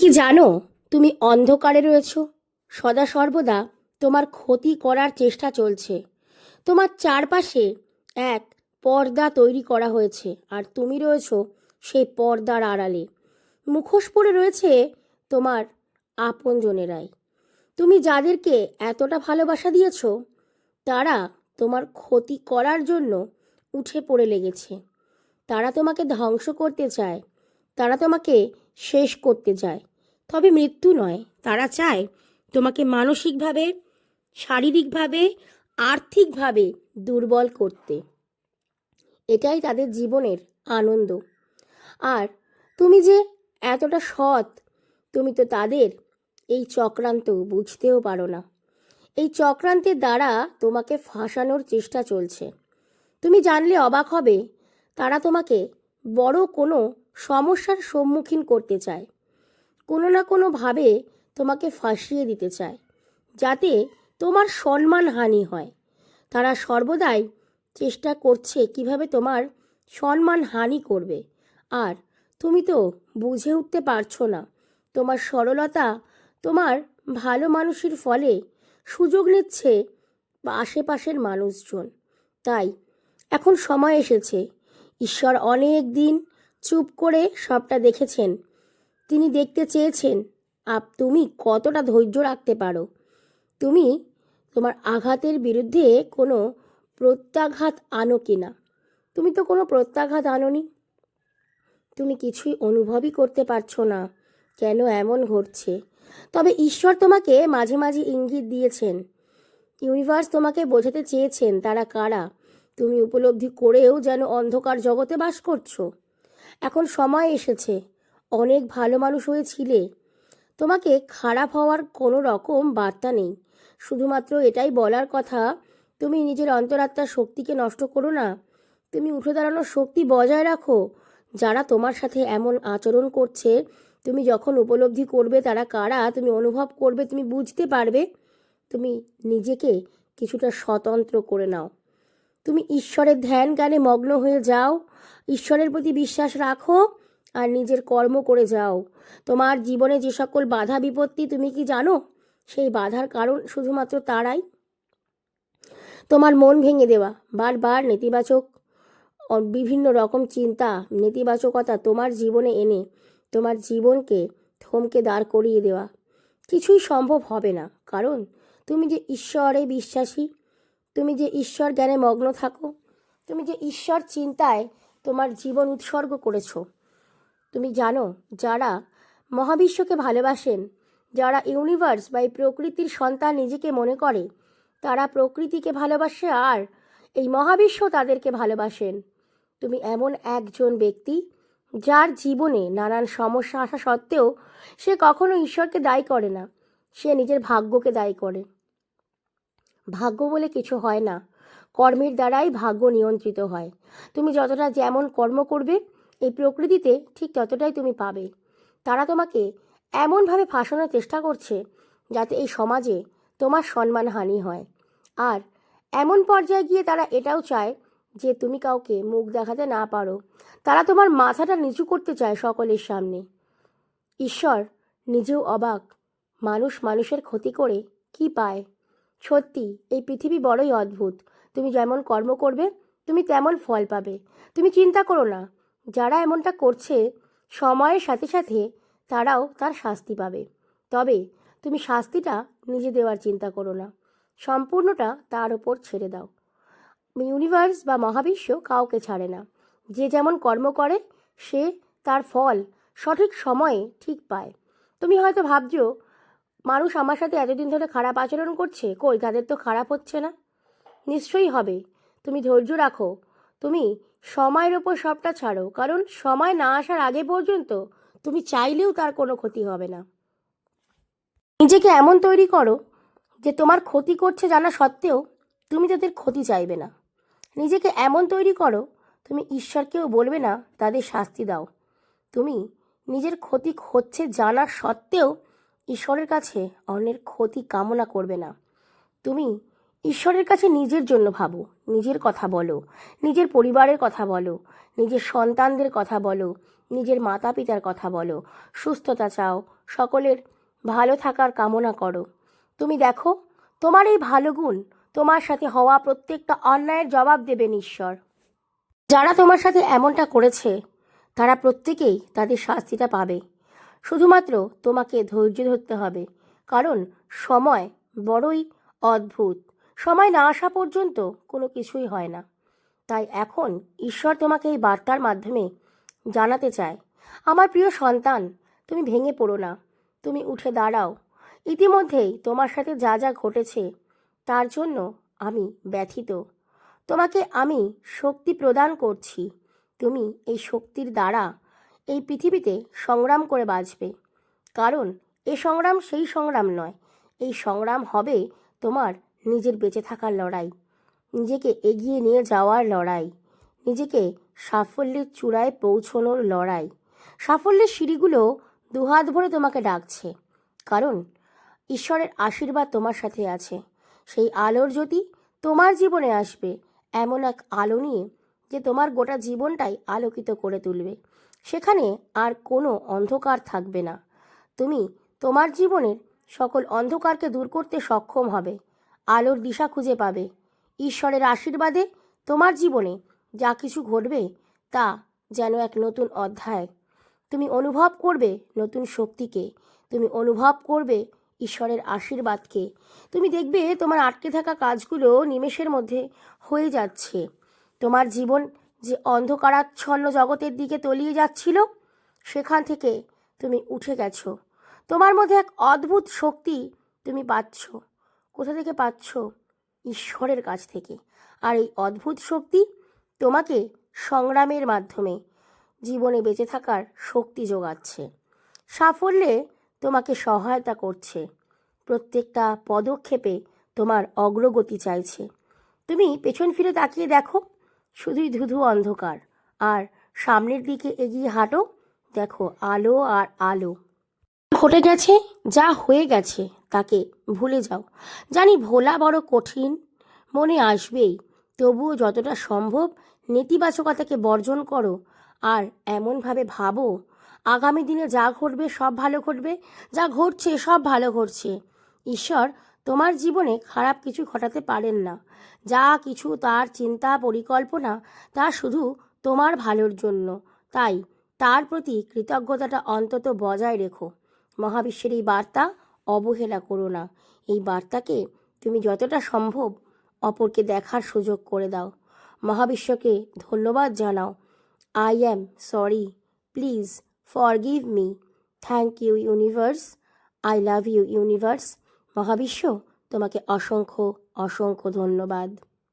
কি জানো, তুমি অন্ধকারে রয়েছ। সদা সর্বদা তোমার ক্ষতি করার চেষ্টা চলছে। তোমার চারপাশে এক পর্দা তৈরি করা হয়েছে আর তুমি রয়েছ সেই পর্দার আড়ালে। মুখোশ পরে রয়েছে তোমার আপনজনেরাই। তুমি যাদেরকে এতটা ভালোবাসা দিয়েছ, তারা তোমার ক্ষতি করার জন্য উঠে পড়ে লেগেছে। তারা তোমাকে ধ্বংস করতে চায়, তারা তোমাকে শেষ করতে চায়। তবে মৃত্যু নয়, তারা চায় তোমাকে মানসিকভাবে, শারীরিকভাবে, আর্থিকভাবে দুর্বল করতে। এটাই তাদের জীবনের আনন্দ। আর তুমি যে এতটা সৎ, তুমি তো তাদের এই চক্রান্ত বুঝতেও পারো না। এই চক্রান্তের দ্বারা তোমাকে ফাঁসানোর চেষ্টা চলছে। তুমি জানলে অবাক হবে, তারা তোমাকে বড় কোনো সমস্যার সম্মুখীন করতে চায়। কোনো না কোনোভাবে তোমাকে ফাঁসিয়ে দিতে চায়, যাতে তোমার সম্মান হানি হয়। তারা সর্বদাই চেষ্টা করছে কীভাবে তোমার সম্মান হানি করবে। আর তুমি তো বুঝে উঠতে পারছ না, তোমার সরলতা তোমার ভালো মানুষের ফলে সুযোগ নিচ্ছে আশেপাশের মানুষজন। তাই এখন সময় এসেছে, ঈশ্বর অনেক দিন চুপ করে সবটা দেখেছেন। তিনি দেখতে চেয়েছেন, আপ তুমি কতটা ধৈর্য রাখতে পারো? তুমি তোমার আঘাতের বিরুদ্ধে কোনো প্রত্যাঘাত আনো কি না? তুমি তো কোনো প্রত্যাঘাত আনোনি। তুমি কিছুই অনুভবই করতে পারছ না, কেন এমন ঘটছে? তবে ঈশ্বর তোমাকে মাঝে মাঝে ইঙ্গিত দিয়েছেন। ইউনিভার্স তোমাকে বোঝাতে চেয়েছেন তারা কারা? তুমি উপলব্ধি করেও যেন অন্ধকার জগতে বাস করছ। এখন সময় এসেছে। অনেক ভালো মানুষ হয়েছিলে। তোমাকে খারাপ হওয়ার কোনো রকম বার্তা নেই। শুধুমাত্র এটাই বলার কথা, তুমি নিজের অন্তরাত্মার শক্তিকে নষ্ট করো না। তুমি উঠে দাঁড়ানোর শক্তি বজায় রাখো। যারা তোমার সাথে এমন আচরণ করছে, তুমি যখন উপলব্ধি করবে তারা কারা, তুমি অনুভব করবে, তুমি বুঝতে পারবে। তুমি নিজেকে কিছুটা স্বতন্ত্র করে নাও। তুমি ঈশ্বরের ধ্যান জ্ঞানে মগ্ন হয়ে যাও। ঈশ্বরের প্রতি বিশ্বাস রাখো। আর নিজের কর্ম করে যাও। তোমার জীবনে যে সকল বাধা বিপত্তি তুমি কি জানো? সেই বাধার কারণ শুধুমাত্র তারাই। তোমার মন ভেঙে দেওয়া, বারবার নেতিবাচক বিভিন্ন রকম চিন্তা, নেতিবাচকতা তোমার জীবনে এনে তোমার জীবনকে থমকে দাঁড় করিয়ে দেওয়া। কিছুই সম্ভব হবে না। কারণ তুমি যে ঈশ্বরে বিশ্বাসী, তুমি যে ঈশ্বর জ্ঞানে মগ্ন থাকো, তুমি যে ঈশ্বর চিন্তায় তোমার জীবন উৎসর্গ করেছ। তুমি জানো, যারা মহাবিশ্বকে ভালোবাসেন, যারা ইউনিভার্স বা এই প্রকৃতির সন্তান নিজেকে মনে করে, তারা প্রকৃতিকে ভালোবাসে আর এই মহাবিশ্ব তাদেরকে ভালোবাসেন। তুমি এমন একজন ব্যক্তি যার জীবনে নানান সমস্যা আসা সত্ত্বেও সে কখনো ঈশ্বরকে দায়ী করে না, সে নিজের ভাগ্যকে দায়ী করে। ভাগ্য বলে কিছু হয় না, কর্মের দ্বারাই ভাগ্য নিয়ন্ত্রিত হয়। তুমি যতটা যেমন কর্ম করবে এই প্রকৃতিতে ঠিক ততটাই তুমি পাবে। তারা তোমাকে এমনভাবে ফাঁসানোর চেষ্টা করছে যাতে এই সমাজে তোমার সম্মানহানি হয়। আর এমন পর্যায়ে গিয়ে তারা এটাও চায় যে তুমি কাউকে মুখ দেখাতে না পারো। তারা তোমার মাথাটা নিচু করতে চায় সকলের সামনে। ঈশ্বর নিজেও অবাক, মানুষ মানুষের ক্ষতি করে কি পায়? সত্যি, এই পৃথিবী বড়ই অদ্ভুত। তুমি যেমন কর্ম করবে, তুমি তেমন ফল পাবে। তুমি চিন্তা করো না যারা এমনটা করছে, সময়ের সাথে সাথে তারাও তার শাস্তি পাবে। তবে তুমি শাস্তিটা নিজে দেওয়ার চিন্তা করো না। সম্পূর্ণটা তার ওপর ছেড়ে দাও। ইউনিভার্স বা মহাবিশ্ব কাউকে ছাড়ে না। যে যেমন কর্ম করে, সে তার ফল সঠিক সময়ে ঠিক পায়। তুমি হয়তো ভাবছ, মানুষ আমার সাথে এতদিন ধরে খারাপ আচরণ করছে, কই তাদের তো খারাপ হচ্ছে না? নিশ্চয়ই হবে। তুমি ধৈর্য রাখো। তুমি সময়ের ওপর সবটা ছাড়ো, কারণ সময় না আসার আগে পর্যন্ত তুমি চাইলেও তার কোনো ক্ষতি হবে না। নিজেকে এমন তৈরি করো যে তোমার ক্ষতি করছে জানা সত্ত্বেও তুমি তাদের ক্ষতি চাইবে না। নিজেকে এমন তৈরি করো, তুমি ঈশ্বরকেও বলবে না, তাদের শাস্তি দাও। তুমি নিজের ক্ষতি হচ্ছে জানা সত্ত্বেও ঈশ্বরের কাছে অন্যের ক্ষতি কামনা করবে না। তুমি ঈশ্বরের কাছে নিজের জন্য ভাবো, নিজের কথা বলো, নিজের পরিবারের কথা বলো, নিজের সন্তানদের কথা বলো, নিজের মাতা পিতার কথা বলো, সুস্থতা চাও, সকলের ভালো থাকার কামনা করো। তুমি দেখো, তোমার এই ভালো গুণ তোমার সাথে হওয়া প্রত্যেকটা অন্যায়ের জবাব দেবেন ঈশ্বর। যারা তোমার সাথে এমনটা করেছে, তারা প্রত্যেকেই তাদের শাস্তিটা পাবে। শুধুমাত্র তোমাকে ধৈর্য ধরতে হবে, কারণ সময় বড়ই অদ্ভুত। সময় না আসা পর্যন্ত কোনো কিছুই হয় না। তাই এখন ঈশ্বর তোমাকে এই বার্তার মাধ্যমে জানাতে চায়, আমার প্রিয় সন্তান, তুমি ভেঙে পড়ো না, তুমি উঠে দাঁড়াও। ইতিমধ্যেই তোমার সাথে যা যা ঘটেছে, তার জন্য আমি ব্যথিত। তোমাকে আমি শক্তি প্রদান করছি। তুমি এই শক্তির দ্বারা এই পৃথিবীতে সংগ্রাম করে বাঁচবে। কারণ এ সংগ্রাম সেই সংগ্রাম নয়, এই সংগ্রাম হবে তোমার নিজের বেঁচে থাকার লড়াই। নিজেকে এগিয়ে নিয়ে যাওয়ার লড়াই। নিজেকে সাফল্যের চূড়ায় পৌঁছনোর লড়াই। সাফল্যের সিঁড়িগুলো দুহাত ভরে তোমাকে ডাকছে। কারণ ঈশ্বরের আশীর্বাদ তোমার সাথে আছে। সেই আলোর জ্যোতি তোমার জীবনে আসবে। এমন এক আলো নিয়ে যে তোমার গোটা জীবনটাই আলোকিত করে তুলবে। সেখানে আর কোনো অন্ধকার থাকবে না। তুমি তোমার জীবনের সকল অন্ধকারকে দূর করতে সক্ষম হবে। আলোর দিশা খুঁজে পাবে। ঈশ্বরের আশীর্বাদে তোমার জীবনে যা কিছু ঘটবে তা যেন এক নতুন অধ্যায়। তুমি অনুভব করবে নতুন শক্তিকে। তুমি অনুভব করবে ঈশ্বরের আশীর্বাদকে। তুমি দেখবে তোমার আটকে থাকা কাজগুলো নিমেষের মধ্যে হয়ে যাচ্ছে। তোমার জীবন যে অন্ধকারাচ্ছন্ন জগতের দিকে তলিয়ে যাচ্ছিল, সেখান থেকে তুমি উঠে গেছো। তোমার মধ্যে এক অদ্ভুত শক্তি তুমি পাচ্ছ। কোথা থেকে পাচ্ছ? ঈশ্বরের কাছ থেকে। আর এই অদ্ভুত শক্তি তোমাকে সংগ্রামের মাধ্যমে জীবনে বেঁচে থাকার শক্তি যোগাচ্ছে। সাফল্যে তোমাকে সহায়তা করছে। প্রত্যেকটা পদক্ষেপে তোমার অগ্রগতি চাইছে। তুমি পেছন ফিরে তাকিয়ে দেখো, শুধুই ধুধু অন্ধকার। আর সামনের দিকে এগিয়ে হাঁটো, দেখো আলো আর আলো। ঘটে গেছে, যা হয়ে গেছে। তাকে ভুলে যাও। জানি ভোলা বড় কঠিন, মনে আসবেই। তবুও যতটা সম্ভব নেতিবাচকতাকে বর্জন করো। আর এমনভাবে ভাবো, আগামী দিনে যা ঘটবে সব ভালো ঘটবে, যা ঘটছে সব ভালো ঘটছে। ঈশ্বর, তোমার জীবনে খারাপ কিছু ঘটাতে পারেন না। যা কিছু তার চিন্তা, পরিকল্পনা, তা শুধু তোমার ভালোর জন্য। তাই তার প্রতি কৃতজ্ঞতাটা অন্তত বজায় রেখো। মহাবিশ্বের এই বার্তা অবহেলা করো না। এই বার্তাকে তুমি যতটা সম্ভব অপরকে দেখার সুযোগ করে দাও। মহাবিশ্বকে ধন্যবাদ জানাও। I am sorry please forgive me thank you universe I love you universe মহাবিশ্ব, তোমাকে অসংখ্য অসংখ্য ধন্যবাদ।